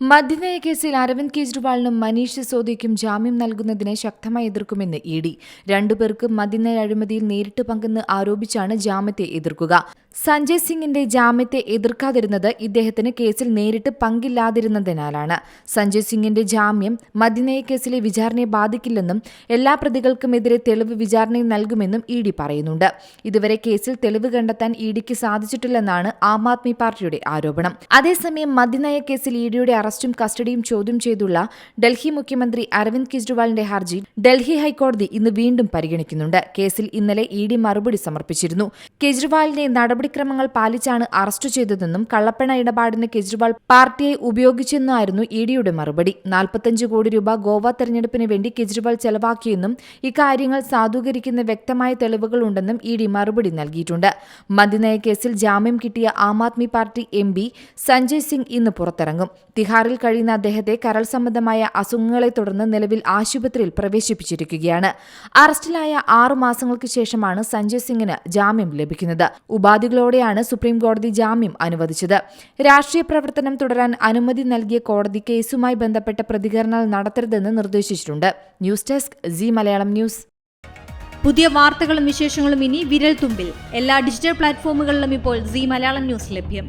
മദ്യനയ കേസിൽ അരവിന്ദ് കെജ്രിവാളിനും മനീഷ് സിസോദിയയ്ക്കും ജാമ്യം നൽകുന്നതിനെ ശക്തമായി എതിർക്കുമെന്ന് ഇ ഡി. രണ്ടുപേർക്കും മദ്യനയ അഴിമതിയിൽ നേരിട്ട് പങ്കെന്ന് ആരോപിച്ചാണ് ജാമ്യത്തെ എതിർക്കുക. സഞ്ജയ് സിംഗിന്റെ ജാമ്യത്തെ എതിർക്കാതിരുന്നത് ഇദ്ദേഹത്തിന് കേസിൽ നേരിട്ട് പങ്കില്ലാതിരുന്നതിനാലാണ്. സഞ്ജയ് സിംഗിന്റെ ജാമ്യം മദ്യനയ കേസിലെ വിചാരണയെ ബാധിക്കില്ലെന്നും എല്ലാ പ്രതികൾക്കുമെതിരെ തെളിവ് വിചാരണയിൽ നൽകുമെന്നും ഇ ഡി പറയുന്നുണ്ട്. ഇതുവരെ കേസിൽ തെളിവ് കണ്ടെത്താൻ ഇ ഡിക്ക് സാധിച്ചിട്ടില്ലെന്നാണ് ആം ആദ്മി പാർട്ടിയുടെ ആരോപണം. അതേസമയം മദ്യനയ കേസിൽ ഇ ഡിയുടെ അറസ്റ്റും കസ്റ്റഡിയും ചോദ്യം ചെയ്തുള്ള ഡൽഹി മുഖ്യമന്ത്രി അരവിന്ദ് കെജ്രിവാളിന്റെ ഹർജി ഡൽഹി ഹൈക്കോടതി ഇന്ന് വീണ്ടും പരിഗണിക്കുന്നുണ്ട്. കേസിൽ ഇന്നലെ ഇ ഡി മറുപടി സമർപ്പിച്ചിരുന്നു. കെജ്രിവാളിനെ നടപടിക്രമങ്ങൾ പാലിച്ചാണ് അറസ്റ്റ് ചെയ്തതെന്നും കള്ളപ്പണ ഇടപാടിന് കെജ്രിവാൾ പാർട്ടിയെ ഉപയോഗിച്ചെന്നായിരുന്നു ഇ ഡിയുടെ മറുപടി. നാൽപ്പത്തഞ്ച് കോടി രൂപ ഗോവ തെരഞ്ഞെടുപ്പിന് വേണ്ടി കെജ്രിവാൾ ചെലവാക്കിയെന്നും ഇക്കാര്യങ്ങൾ സാധൂകരിക്കുന്ന വ്യക്തമായ തെളിവുകളുണ്ടെന്നും ഇ ഡി മറുപടി നൽകിയിട്ടുണ്ട്. മദ്യനയ കേസിൽ ജാമ്യം കിട്ടിയ ആം ആദ്മി പാർട്ടി എം സഞ്ജയ് സിംഗ് ഇന്ന് പുറത്തിറങ്ങും. തിഹാറിൽ കഴിയുന്ന അദ്ദേഹത്തെ കരൾ സംബന്ധമായ അസുഖങ്ങളെ തുടർന്ന് നിലവിൽ ആശുപത്രിയിൽ പ്രവേശിപ്പിച്ചിരിക്കുകയാണ്. അറസ്റ്റിലായ ആറു മാസങ്ങൾക്ക് ശേഷമാണ് സഞ്ജയ് സിംഗിന് ജാമ്യം ലഭിക്കുന്നത്. ഉപാധികളോടെയാണ് സുപ്രീം കോടതി ജാമ്യം അനുവദിച്ചത്. രാഷ്ട്രീയ പ്രവർത്തനം തുടരാൻ അനുമതി നൽകിയ കോടതി കേസുമായി ബന്ധപ്പെട്ട പ്രതികരണങ്ങൾ നടത്തരുതെന്ന് നിർദ്ദേശിച്ചിട്ടുണ്ട്. News desk Zee Malayalam news. പുതിയ വാർത്തകളും വിശേഷങ്ങളും ഇനി വിരൽ തുമ്പിൽ എല്ലാ ഡിജിറ്റൽ പ്ലാറ്റ്ഫോമുകളിലും ഇപ്പോൾ സി മലയാളം ന്യൂസ് ലഭ്യം.